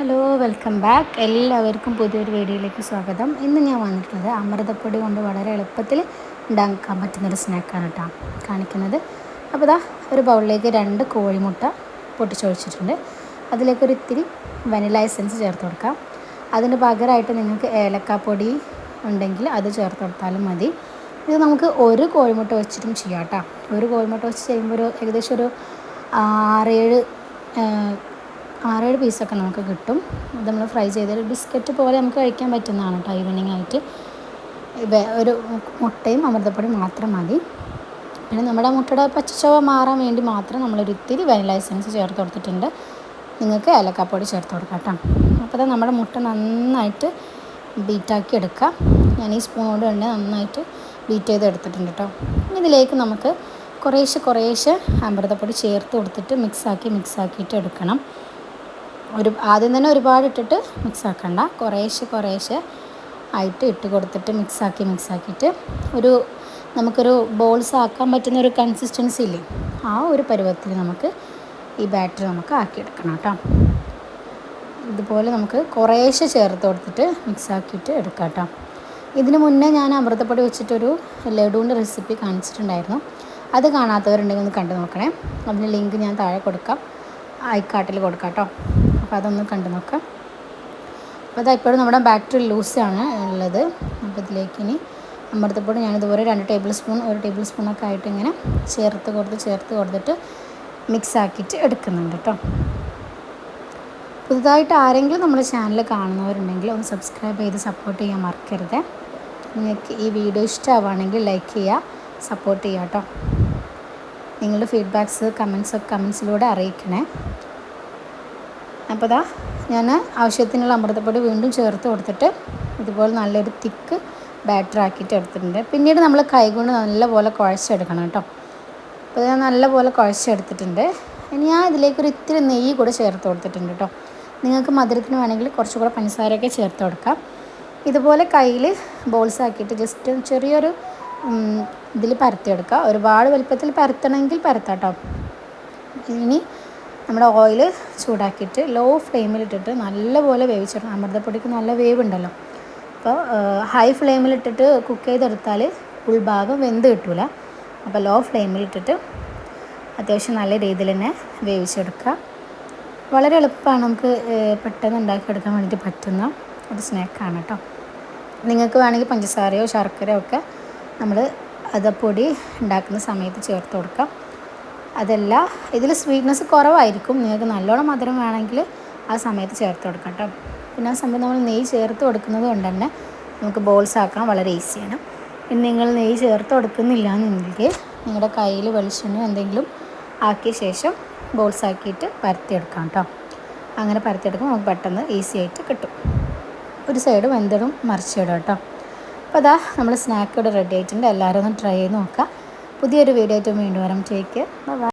Hello welcome back എല്ലാവർക്കും പുതിയൊരു വീഡിയോയിലേക്ക് സ്വാഗതം. ഇന്ന് ഞാൻ വന്നിട്ടുള്ളത് അമൃതപ്പൊടി കൊണ്ട് വളരെ എളുപ്പത്തിൽ ഉണ്ടാക്കാൻ പറ്റുന്നൊരു സ്നാക്കാണ് കേട്ടോ കാണിക്കുന്നത്. അപ്പോൾ ഇതാ ഒരു ബൗളിലേക്ക് രണ്ട് കോഴിമുട്ട പൊട്ടിച്ചൊഴിച്ചിട്ടുണ്ട്. അതിലേക്ക് ഒരു ഇത്തിരി വനില എസൻസ് ചേർത്ത് കൊടുക്കാം. അതിന് പകരമായിട്ട് നിങ്ങൾക്ക് ഏലക്കാപ്പൊടി ഉണ്ടെങ്കിൽ അത് ചേർത്ത് കൊടുത്താലും മതി. ഇത് നമുക്ക് ഒരു കോഴിമുട്ട വെച്ചിട്ടും ചെയ്യാം കേട്ടോ. ഒരു കോഴിമുട്ട വെച്ച് ചെയ്യുമ്പോൾ ഒരു ഏകദേശം ഒരു ആറേഴ് ആറേഴ് പീസൊക്കെ നമുക്ക് കിട്ടും. നമ്മൾ ഫ്രൈ ചെയ്തൊരു ബിസ്ക്കറ്റ് പോലെ നമുക്ക് കഴിക്കാൻ പറ്റുന്നതാണ് കേട്ടോ ഈവനിങ് ആയിട്ട്. ഒരു മുട്ടയും അമൃതപ്പൊടി മാത്രം മതി. പിന്നെ നമ്മുടെ മുട്ടയുടെ പച്ചച്ചവ മാറാൻ വേണ്ടി മാത്രം നമ്മളൊരു ഇത്തിരി വനില എസൻസ് ചേർത്ത് കൊടുത്തിട്ടുണ്ട്. നിങ്ങൾക്ക് ഏലക്കാപ്പൊടി ചേർത്ത് കൊടുക്കാം കേട്ടോ. അപ്പോൾ നമ്മുടെ മുട്ട നന്നായിട്ട് ബീറ്റാക്കി എടുക്കുക ഞാൻ ഈ സ്പൂൺ കൊണ്ട് തന്നെ നന്നായിട്ട് ബീറ്റ് ചെയ്ത് എടുത്തിട്ടുണ്ട് കേട്ടോ. ഇതിലേക്ക് നമുക്ക് കുറേശ്ശെ കുറേശ്ശെ അമൃതപ്പൊടി ചേർത്ത് കൊടുത്തിട്ട് മിക്സാക്കി മിക്സാക്കിയിട്ട് എടുക്കണം. ഒരു ആദ്യം തന്നെ ഒരുപാട് ഇട്ടിട്ട് മിക്സ് ആക്കണ്ട. കുറേശ്ശെ കുറേശ്ശെ ആയിട്ട് ഇട്ട് കൊടുത്തിട്ട് മിക്സാക്കി മിക്സാക്കിയിട്ട് ഒരു നമുക്കൊരു ബോൾസ് ആക്കാൻ പറ്റുന്ന ഒരു കൺസിസ്റ്റൻസി ഇല്ലേ? ആ ഒരു പരുവത്തിൽ നമുക്ക് ഈ ബാറ്റർ നമുക്ക് ആക്കിയെടുക്കണം കേട്ടോ. ഇതുപോലെ നമുക്ക് കുറേശ്ശെ ചേർത്ത് കൊടുത്തിട്ട് മിക്സ് ആക്കിയിട്ട് എടുക്കാം കേട്ടോ. ഇതിന് മുന്നേ ഞാൻ അമൃതപ്പൊടി വെച്ചിട്ടൊരു ലഡുവിന്റെ റെസിപ്പി കാണിച്ചിട്ടുണ്ടായിരുന്നു. അത് കാണാത്തവരുണ്ടെങ്കിൽ ഒന്ന് കണ്ടു നോക്കണേ. അതിന്റെ ലിങ്ക് ഞാൻ താഴെ കൊടുക്കാം. ഐക്കാട്ടിൽ കൊടുക്കാം കേട്ടോ. അപ്പോൾ അതൊന്ന് കണ്ടു നോക്കാം. അപ്പോൾ അതാ ഇപ്പോഴും നമ്മുടെ ബാറ്ററി ലൂസാണ് ഉള്ളത്. അപ്പോൾ ഇതിലേക്ക് ഇനി അമൃതപ്പൊടി ഞാനിതുപോലെ രണ്ട് ടേബിൾ സ്പൂൺ ഒരു ടേബിൾ സ്പൂണൊക്കെ ആയിട്ട് ഇങ്ങനെ ചേർത്ത് കൊടുത്ത് ചേർത്ത് കൊടുത്തിട്ട് മിക്സ് ആക്കിയിട്ട് എടുക്കുന്നുണ്ട് കേട്ടോ. പുതുതായിട്ട് ആരെങ്കിലും നമ്മുടെ ചാനൽ കാണുന്നവരുണ്ടെങ്കിൽ ഒന്ന് സബ്സ്ക്രൈബ് ചെയ്ത് സപ്പോർട്ട് ചെയ്യാൻ മറക്കരുത്. നിങ്ങൾക്ക് ഈ വീഡിയോ ഇഷ്ടമാവുകയാണെങ്കിൽ ലൈക്ക് ചെയ്യുക സപ്പോർട്ട് ചെയ്യുക കേട്ടോ. നിങ്ങളുടെ ഫീഡ്ബാക്ക്സ് കമൻസ് കമൻസിലൂടെ അറിയിക്കണേ. അപ്പോൾ ഇതാ ഞാൻ ആവശ്യത്തിനുള്ള അമൃതപ്പൊടി വീണ്ടും ചേർത്ത് കൊടുത്തിട്ട് ഇതുപോലെ നല്ലൊരു തിക്ക് ബാറ്റർ ആക്കിയിട്ട് എടുത്തിട്ടുണ്ട്. പിന്നീട് നമ്മൾ കൈകൊണ്ട് നല്ലപോലെ കുഴച്ചെടുക്കണം കേട്ടോ. അപ്പോൾ ഞാൻ നല്ലപോലെ കുഴച്ചെടുത്തിട്ടുണ്ട്. ഇനി ഞാൻ ഇതിലേക്കൊരു ഇത്തിരി നെയ്യ് കൂടെ ചേർത്ത് കൊടുത്തിട്ടുണ്ട് കേട്ടോ. നിങ്ങൾക്ക് മധുരത്തിന് വേണമെങ്കിൽ കുറച്ചുകൂടെ പഞ്ചസാരയൊക്കെ ചേർത്ത് കൊടുക്കാം. ഇതുപോലെ കയ്യിൽ ബോൾസ് ആക്കിയിട്ട് ജസ്റ്റ് ചെറിയൊരു ഇതിൽ പരത്തിയെടുക്കുക ഒരുപാട് വലുപ്പത്തിൽ പരത്തണമെങ്കിൽ പരത്താം കേട്ടോ. ഇനി നമ്മുടെ ഓയിൽ ചൂടാക്കിയിട്ട് ലോ ഫ്ലെയിമിലിട്ടിട്ട് നല്ലപോലെ വേവിച്ചിടണം അമൃതപ്പൊടിക്ക് നല്ല വേവ് ഉണ്ടല്ലോ അപ്പോൾ ഹൈ ഫ്ലെയിമിലിട്ടിട്ട് കുക്ക് ചെയ്തെടുത്താൽ ഉൾഭാഗം വെന്ത് കിട്ടില്ല അപ്പോൾ ലോ ഫ്ലെയിമിലിട്ടിട്ട് അത്യാവശ്യം നല്ല രീതിയിൽ തന്നെ വേവിച്ചെടുക്കുക. വളരെ എളുപ്പമാണ് നമുക്ക് പെട്ടെന്ന് ഉണ്ടാക്കിയെടുക്കാൻ വേണ്ടിയിട്ട് പറ്റുന്ന ഒരു സ്നാക്കാണ് കേട്ടോ. നിങ്ങൾക്ക് വേണമെങ്കിൽ പഞ്ചസാരയോ ശർക്കരയോ ഒക്കെ നമ്മൾ അതപ്പൊടി ഉണ്ടാക്കുന്ന സമയത്ത് ചേർത്ത് കൊടുക്കാം. അതല്ല ഇതിൽ സ്വീറ്റ്നെസ് കുറവായിരിക്കും. നിങ്ങൾക്ക് നല്ലോണം മധുരം വേണമെങ്കിൽ ആ സമയത്ത് ചേർത്ത് കൊടുക്കാം കേട്ടോ. പിന്നെ ആ സമയത്ത് നമ്മൾ നെയ്യ് ചേർത്ത് കൊടുക്കുന്നത് കൊണ്ട് തന്നെ നമുക്ക് ബോൾസ് ആക്കാൻ വളരെ ഈസിയാണ് ഇനി നിങ്ങൾ നെയ്യ് ചേർത്ത് കൊടുക്കുന്നില്ല എന്നുണ്ടെങ്കിൽ നിങ്ങളുടെ കയ്യിൽ വെളിച്ചെണ്ണ എന്തെങ്കിലും ആക്കിയ ശേഷം ബോൾസ് ആക്കിയിട്ട് പരത്തിയെടുക്കാം കേട്ടോ. അങ്ങനെ പരത്തിയെടുക്കുമ്പോൾ നമുക്ക് പെട്ടെന്ന് ഈസി ആയിട്ട് കിട്ടും. ഒരു സൈഡ് വെന്തടും മറിച്ചിടും കേട്ടോ. അപ്പോൾ അതാ നമ്മൾ സ്നാക്ക് റെഡി ആയിട്ടുണ്ട്. എല്ലാവരും ഒന്ന് ട്രൈ ചെയ്ത് നോക്കാം പുതിയൊരു വീഡിയോ ആയിട്ട് വീണ്ടും വരാം. Take by